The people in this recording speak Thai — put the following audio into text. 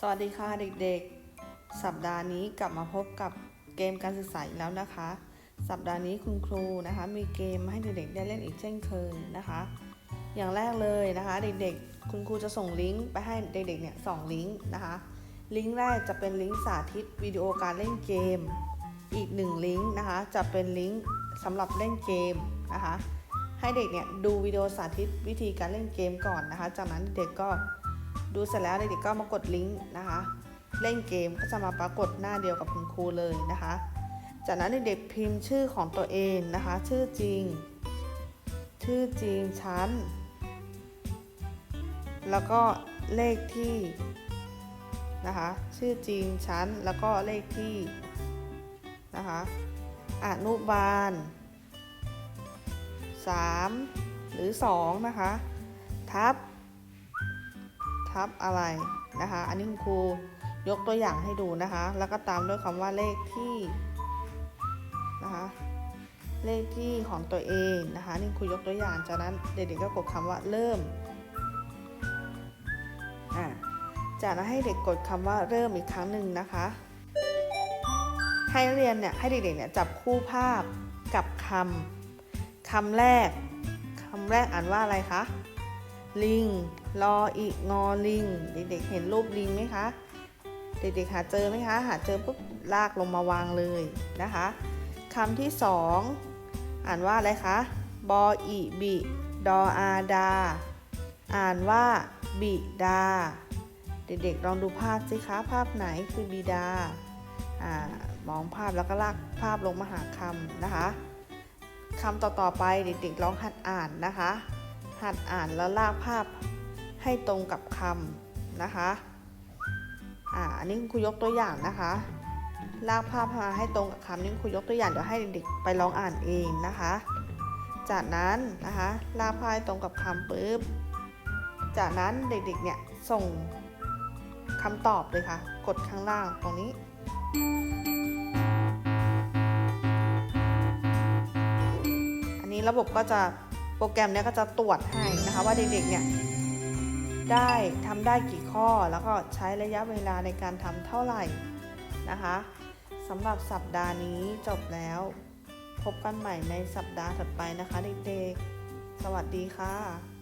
สวัสดีค่ะเด็กๆ สัปดาห์นี้กลับมาพบกับเกมการศึกษาอีกแล้วนะคะ สัปดาห์นี้คุณครูนะคะ มีเกมให้เด็กๆได้เล่นอีกเช่นเคยนะคะ อย่างแรกเลยนะคะ เด็กๆ คุณครูจะส่งลิงก์ไปให้เด็กๆเนี่ยสองลิงก์นะคะ ลิงก์แรกจะเป็นลิงก์สาธิตวิดีโอการเล่นเกม อีกหนึ่งลิงก์นะคะ จะเป็นลิงก์สำหรับเล่นเกมนะคะ ให้เด็กเนี่ยดูวิดีโอสาธิตวิธีการเล่นเกมก่อนนะคะ จากนั้นเด็กก็ ดูเสร็จแล้วเด็กๆก็มากดลิงก์นะคะ เล่นเกมก็จะมาปรากฏหน้าเดียวกับคุณครูเลยนะคะ จากนั้นเด็กๆพิมพ์ชื่อของตัวเองนะคะ ชื่อจริง ชื่อจริงชั้น แล้วก็เลขที่นะคะ ชื่อจริงชั้นแล้วก็เลขที่นะคะอนุบาล 3 หรือ 2 นะคะ ทับ ทับอะไรนะคะ อันนี้คุณครูยกตัวอย่างให้ดูนะคะ แล้วก็ตามด้วยคำว่าเลขที่นะคะ เลขที่ของตัวเองนะคะ นี่ครูยกตัวอย่าง จากนั้นเด็กๆก็กดคำว่าเริ่มอ่าจากนั้นให้เด็กกดคำว่าเริ่มอีกครั้งหนึ่งนะคะ ให้นักเรียนเนี่ยให้เด็กๆเนี่ยจับคู่ภาพกับคำคำแรกคำแรกอ่านว่าอะไรคะ ลิง รออีกงอลิง เด็กๆเห็นรูปลิงไหมคะ เด็กๆหาเจอไหมคะ หาเจอปุ๊บลากลงมาวางเลยนะคะคำที่สองอ่านว่าอะไรคะ บออีบิ ดออาดา อ่านว่าบิดา เด็กๆลองดูภาพสิคะ ภาพไหนคือบิดา อ่ามองภาพแล้วก็ลากภาพลงมาหาคำนะคะคำต่อๆไปเด็กๆลองหัดอ่านนะคะ หัดอ่านแล้วลากภาพให้ตรงกับคำนะคะอ่าอันนี้คุณครูยกตัวอย่างนะคะ ลากภาพมาให้ตรงกับคำนี่คุณครูยกตัวอย่างเดี๋ยวให้เด็กๆไปลองอ่านเองนะคะ จากนั้นนะคะลากภาพให้ตรงกับคำปุ๊บจากนั้นเด็กๆเนี่ยส่งคำตอบเลยค่ะ กดข้างล่างตรงนี้อันนี้ระบบก็จะ โปรแกรมเนี้ยก็จะตรวจให้นะคะว่าเด็กๆเนี่ยได้ทำได้กี่ข้อแล้วก็ใช้ระยะเวลาในการทำเท่าไหร่นะคะสำหรับสัปดาห์นี้จบแล้ว พบกันใหม่ในสัปดาห์ถัดไปนะคะเด็กๆ สวัสดีค่ะ